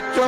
Victory!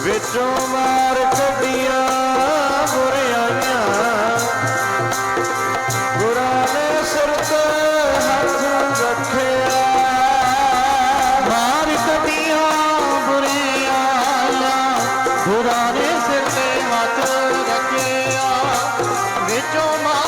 ਵਿੱਚੋਂ ਮਾਰ ਕੱਢੀਆਂ ਬੁਰਾਈਆਂ ਬੁਰਾ ਨੇ ਸਿਰ ਤੇ ਹੱਥ ਰੱਖਿਆ, ਮਾਰ ਕੱਢੀਆਂ ਬੁਰਾਈਆਂ ਬੁਰਾ ਨੇ ਸਿਰ ਤੇ ਹੱਥ ਰੱਖਿਆ, ਵਿੱਚੋਂ ਮਾਰ